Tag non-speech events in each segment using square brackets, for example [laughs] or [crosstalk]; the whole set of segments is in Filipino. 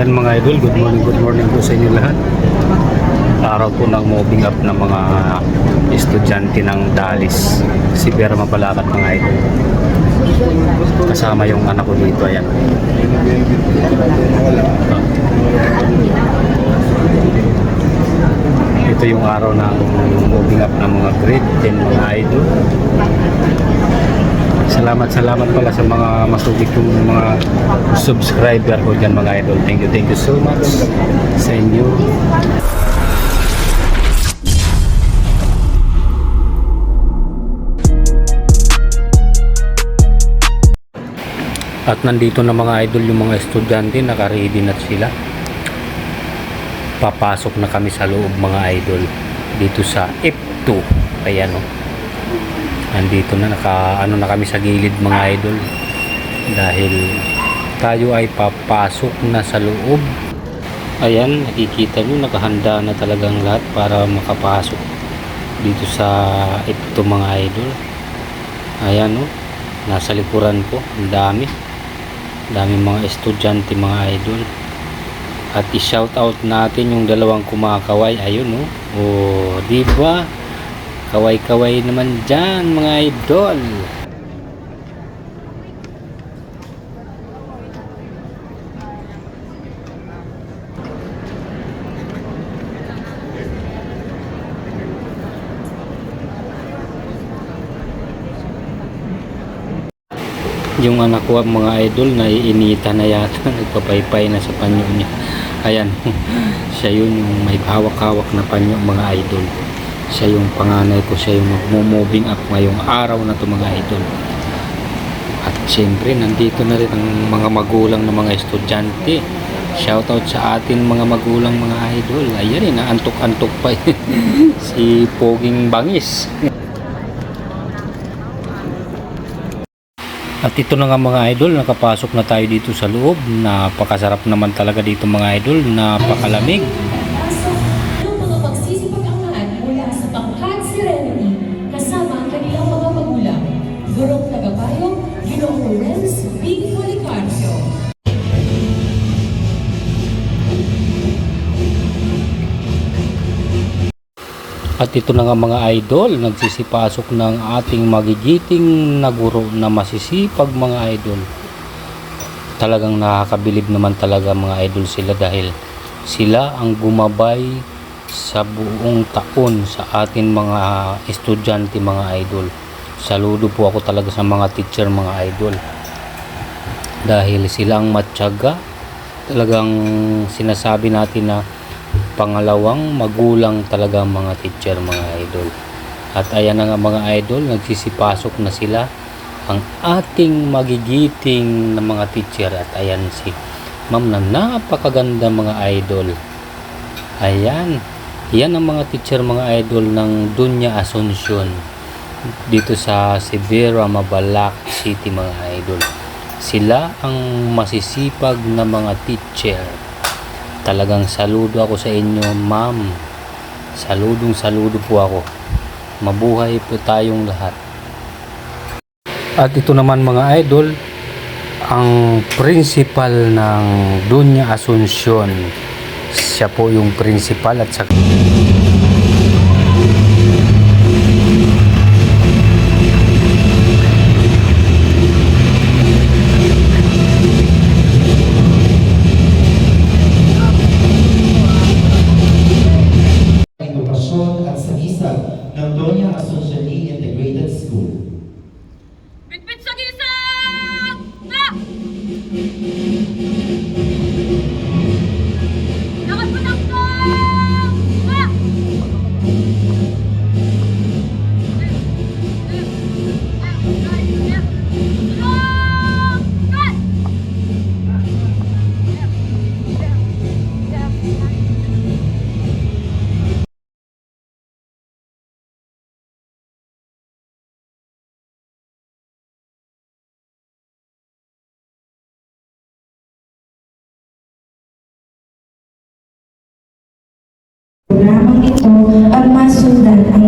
Ayan mga idol, good morning, good morning po sa inyo lahat. Araw po ng moving up ng mga estudyante ng Dalis. Si Vera Mapalakat mga idol. Kasama yung anak ko dito, ayan. Ito yung araw ng moving up ng mga grade 10 mga idol. Salamat, salamat pala sa mga masugit yung mga subscriber ko dyan mga idol. Thank you, thank you so much sa inyo. At nandito na mga idol yung mga estudyante, naka-ready na sila. Papasok na kami sa loob mga idol dito sa F2. Ayan o. Nandito na naka ano na kami sa gilid mga idol dahil tayo ay papasok na sa loob. Ayan, nakikita nyo nakahanda na talagang lahat para makapasok dito sa F2 mga idol. Ayan o. Nasa likuran ko, ang dami daming mga estudyante mga idol at i-shout out natin yung dalawang kumakaway ayun no oh di ba kaway-kaway naman diyan mga idol. Yung anak ko mga idol naiinita na yata. [laughs] Nagpapaypay na sa panyo niya. Ayan [laughs] siya yun yung may hawak-hawak na panyo mga idol siya yung panganay ko siya yung magmo-moving up ngayong araw na to mga idol at syempre nandito na rin ang mga magulang ng mga estudyante shoutout sa atin mga magulang mga idol ayan eh naantok-antok pa eh. [laughs] si Poging Bangis At ito na nga mga idol, nakapasok na tayo dito sa loob. Napakasarap naman talaga dito mga idol, napakalamig. At ito na nga mga idol, nagsisipasok ng ating magigiting na guro na masisipag mga idol. Talagang nakakabilib naman talaga mga idol sila dahil sila ang gumabay sa buong taon sa atin mga estudyante mga idol. Saludo po ako talaga sa mga teacher mga idol. Dahil sila ang matyaga, talagang sinasabi natin na pangalawang magulang talaga mga teacher mga idol. At ayan na nga mga idol nagsisipasok na sila ang ating magigiting na mga teacher. At ayan si ma'am na napakaganda mga idol. Ayan. Yan ang mga teacher mga idol ng Dunya Asuncion. Dito sa Severa Mabalak City mga idol. Sila ang masisipag na mga teacher talagang saludo ako sa inyo ma'am. Saludong saludo po ako. Mabuhay po tayong lahat. At ito naman mga idol ang principal ng Dunya Asuncion. Siya po yung principal at saka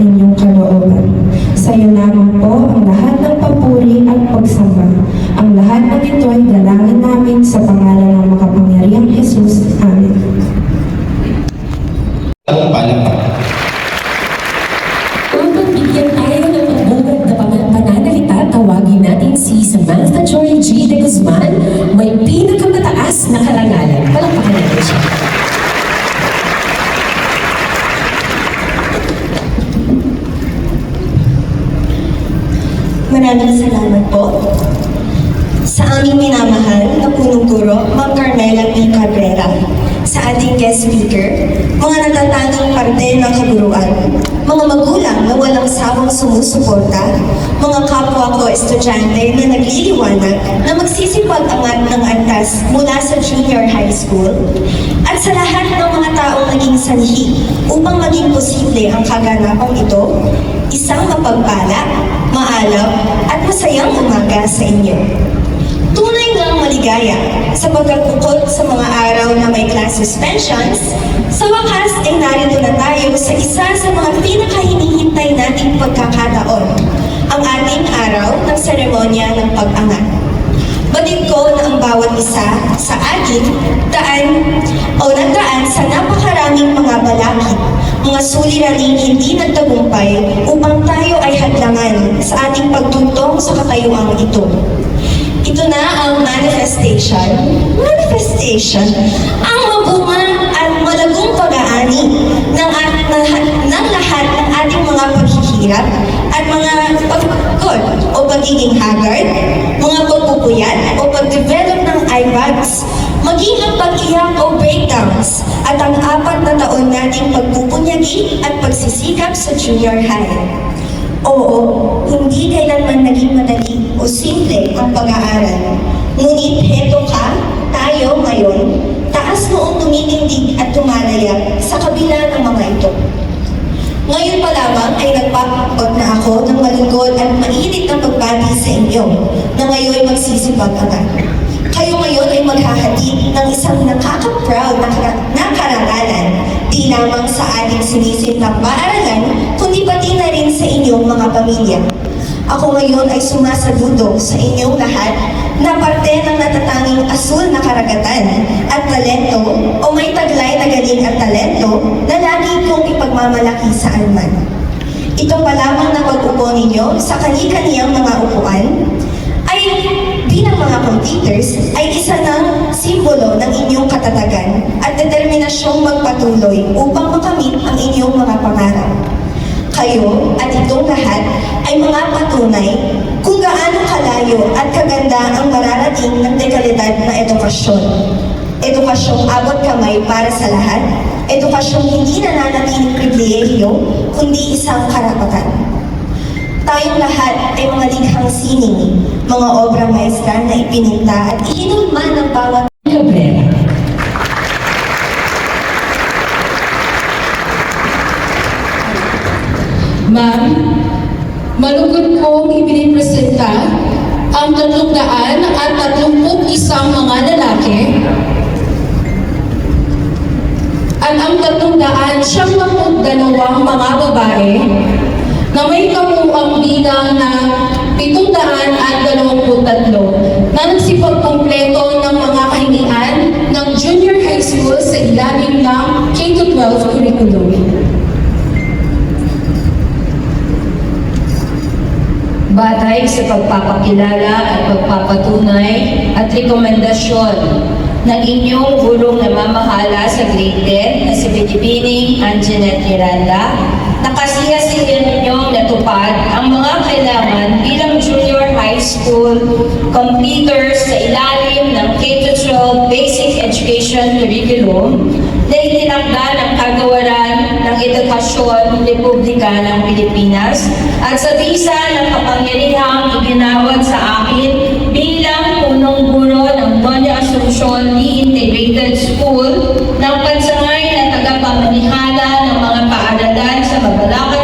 inyong kalooban. Sa iyo naman po ang lahat ng papuri at pagsamba. Ang lahat ng ito ay dalangin namin Carmela P. Cabrera. Sa ating guest speaker, mga natatangang parte ng kaguruan, mga magulang na walang sawang sumusuporta, mga kapwa ko estudyante na nagliliwanag na magsisipag-angat ng antas mula sa junior high school, at sa lahat ng mga taong naging sanhi upang maging posible ang kaganapang ito, isang mapagpala, maalaw, at masayang umaga sa inyo. Maligaya sa pagkakukot sa mga araw na may class suspensions, sa wakas ay narito na tayo sa isa sa mga pinakahinihintay nating pagkakataon, ang ating araw ng seremonya ng pag-angat. Batid ko na ang bawat isa sa atin daan o nagdaan sa napakaraming mga balakid, mga suliraning hindi nagtagumpay upang tayo ay hadlangan sa ating pagtutong sa katayuang ito. Ito na ang manifestation. Manifestation. Ang mabunga at malagong pag-aani ng, at, ng, ng lahat ng ating mga paghihirap at mga pagkod o pagiging haggard, mga pagpupuyat o pag-develop ng eyebags, maging ang pag-iyak o breakdowns at ang apat na taon nating pagpupunyagi at pagsisikap sa junior high. Oo, hindi kailanman naging madali o simple ang pag-aaral. Ngunit heto ka, tayo ngayon, taas noong tumitindig at tumalaya sa kabila ng mga ito. Ngayon pa lamang ay nagpapagod na ako ng malungkot at mainit na pagbati sa inyo na ngayon magsisipag agad. Kayo ngayon ay maghahatid ng isang nakaka-proud na, kara- na karangalan di lamang sa ating sinisimlang paaralan, kundi pati na rin sa inyong mga pamilya. Ako ngayon ay sumasaludo sa inyong lahat na parte ng natatanging asul na karagatan at talento o may taglay na galing at talento na lagi kong ipagmamalaki saan man. Ito pa lamang na pag-upo ninyo sa kani-kaniyang mga upuan ay bilang mga computers ay isa ng simbolo ng inyong katatagan at determinasyong magpatuloy upang makamit ang inyong mga pangarap. Kayo at itong lahat ay mga patunay kung gaano kalayo at kaganda ang mararating ng dekalidad na edukasyon. Edukasyong abot kamay para sa lahat, edukasyong hindi nananatiling pribilehiyo, kundi isang karapatan. Tayong lahat ay mga likhang sining, mga obra maestra na ipininta at iinulman ng bawat Ma'am, malugod kong ipinipresenta ang tatlong daan at tatlumput isang mga lalaki at ang tatlong daan siyang dalawang mga babae na may kamuang bilang na pitong daan at dalawamput tatlo na nagsipagkumpleto ng mga kahingian ng junior high school sa ilalim ng K-12 curriculum. Batay sa pagpapakilala at pagpapatunay at rekomendasyon ng inyong gurong namamahala sa grade 10 na si Binibining Anjanette Miranda, nakasiyasiyan ninyong natupad ang mga kailangan bilang junior high school completers sa ilalim ng K-12 Basic Education Curriculum na itinakda ng kagawaran ng edukasyon Republika ng Pilipinas at sa visa ng kapangyarihang iginawad sa akin bilang punong guro ng Doña Asuncion Integrated School ng pansangay na tagapamanihala ng mga paaralan sa Mabalacat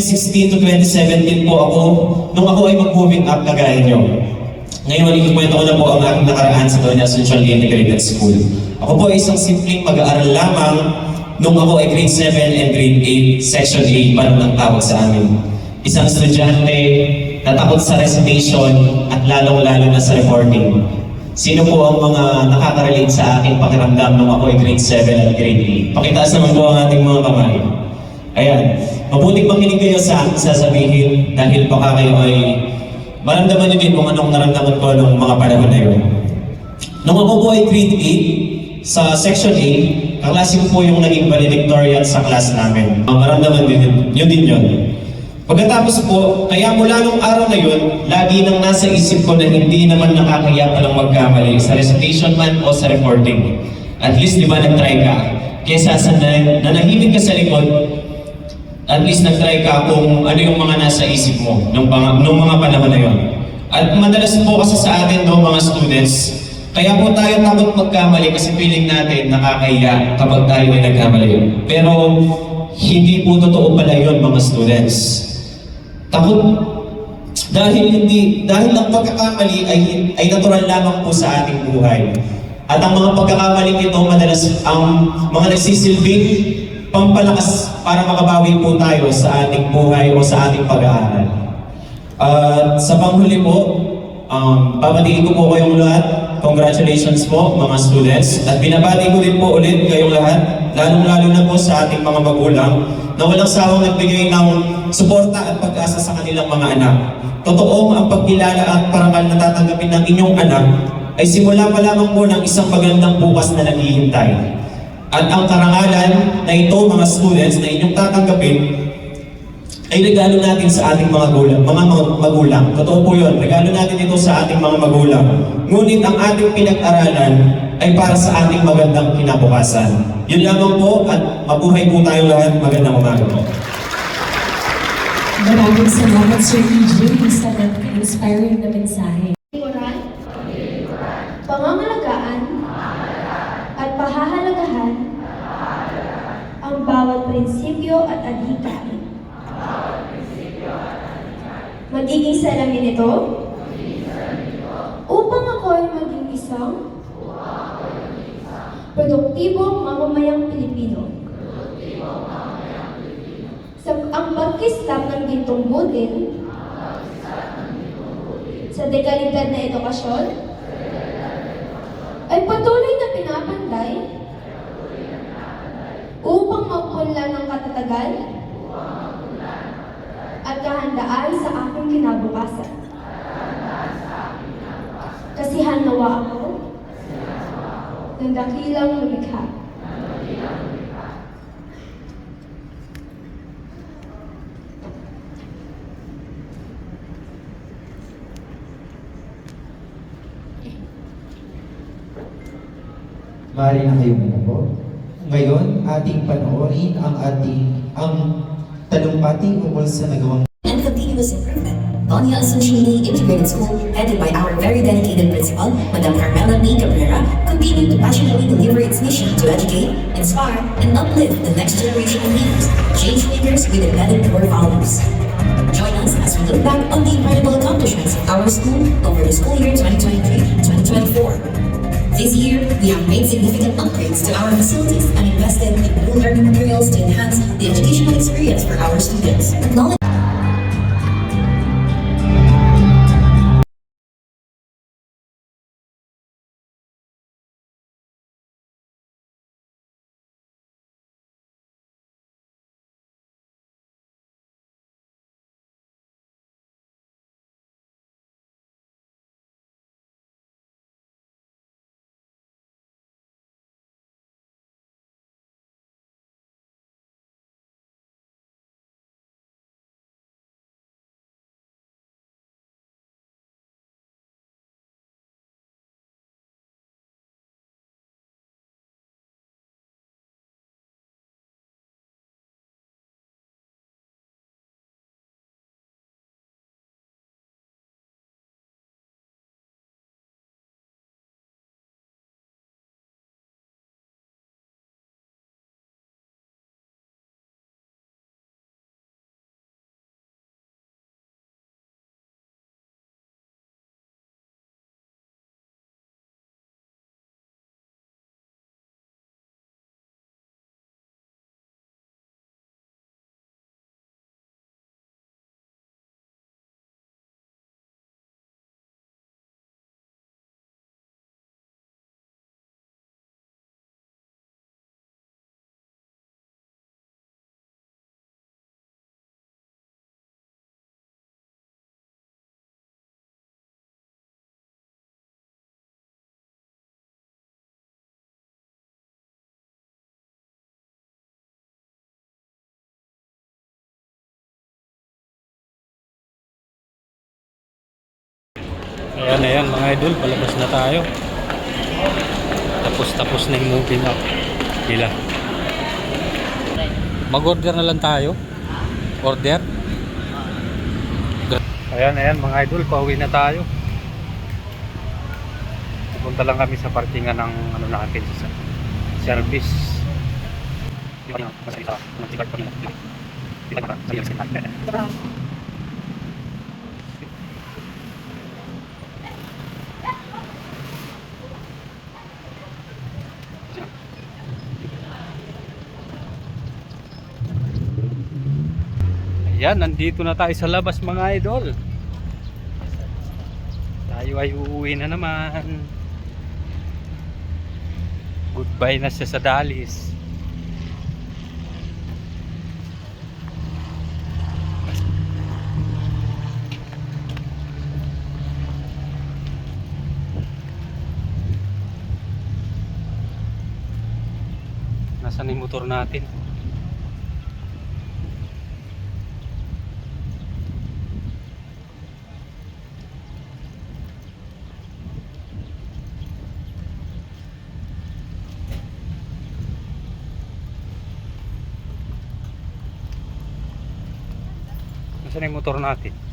2016 to 2017 po ako, nung ako ay mag-moving up kagaya nyo. Ngayon, ikikwento ko na po ang aking nakaraan sa Doña Asuncion Integrated School. Ako po ay isang simpleng mag-aaral lamang nung ako ay grade 7 and grade 8, section 8, parang ang tawag sa amin. Isang estudyante na takot sa recitation at lalong-lalo na sa reporting. Sino po ang mga nakaka-relate sa aking pakiramdam nung ako ay grade 7 at grade 8? Pakitaas naman po ang ating mga kamay. Ayan. Mabuting makinig kayo sa aking sasabihin dahil baka kayo ay maramdaman nyo din kung anong naramdaman ko nung mga panahon na yun. Nung ako po ay grade 8, sa section A, kaklase ko po yung naging valedictorian sa class namin. Uh, maramdaman din yun din yun. Pagkatapos po, kaya mula nung araw na yun, lagi nang nasa isip ko na hindi naman nakakaya palang magkamali sa recitation man o sa reporting. At least, di ba, nag-try ka. Kesa sa na, nanahimik ka sa likod, at least nag-try ka kung ano yung mga nasa isip mo nung, mga, nung mga panahon na yun. At madalas po kasi sa atin no, mga students, kaya po tayo takot magkamali kasi feeling natin nakakahiya kapag tayo ay nagkamali. Pero hindi po totoo pala yun mga students. Takot dahil hindi dahil ang pagkakamali ay ay natural lamang po sa ating buhay. At ang mga pagkakamali ito madalas ang mga nagsisilbing pampalakas para makabawi po tayo sa ating buhay o sa ating pag-aaral. At sa panghuli po, um, babatiin ko po kayong lahat. Congratulations po mga students. At binabati ko din po ulit kayong lahat, lalong-lalo na po sa ating mga magulang na walang sawang nagbigay ng suporta at pag-asa sa kanilang mga anak. Totoong ang pagkilala at parangal na tatanggapin ng inyong anak ay simula pa lamang po ng isang magandang bukas na naghihintay. At ang karangalan na ito mga students na inyong tatanggapin ay regalo natin sa ating mga gulang, mga mag- magulang. Totoo po yun, regalo natin ito sa ating mga magulang. Ngunit ang ating pinag-aralan ay para sa ating magandang kinabukasan. Yun lamang po at mabuhay po tayo lahat. Magandang umaga po. Maraming salamat, Sir EJ, sa inspiring na mensahe. Pangangalagaan, at pahahalagahan ang bawat prinsipyo at adhikain. Magiging salamin ito upang ako ay maging isang produktibong mamamayang Pilipino. Sa ang pagkislap ng gintong budin sa dekalidad na edukasyon ay patuloy na pinapanday upang mapunla ng katatagan at kahandaan sa aking kinabukasan. Kasihan nawa ako ng dakilang lumikha. Maaari na kayo po. Ngayon, ating panoorin ang ating ang talumpati ukol sa nagawang and continuous improvement. Bonia Associated Integrated School, headed by our very dedicated principal, Madam Carmela B. Cabrera, continue to passionately deliver its mission to educate, inspire, and uplift the next generation of leaders, change makers with embedded core values. Join us as we look back on the incredible accomplishments of our school over the school year 2023-2024. This year, we have made significant upgrades to our facilities and invested in new learning materials to enhance the educational experience for our students. Ayan, ayan mga idol, palabas na tayo. Tapos tapos na yung moving up nila. Mag-order na lang tayo. Order. Ayan, ayan mga idol, pauwi na tayo. Pupunta lang kami sa parkingan ng ano natin sa service. Di ba yun? Masaya sa ng ticket pa nila. Di ba? Sabi Ayan, nandito na tayo sa labas mga idol. Tayo ay uuwi na naman. Goodbye na siya sa Dalis. Nasaan yung motor natin? Nasaan yung motor natin?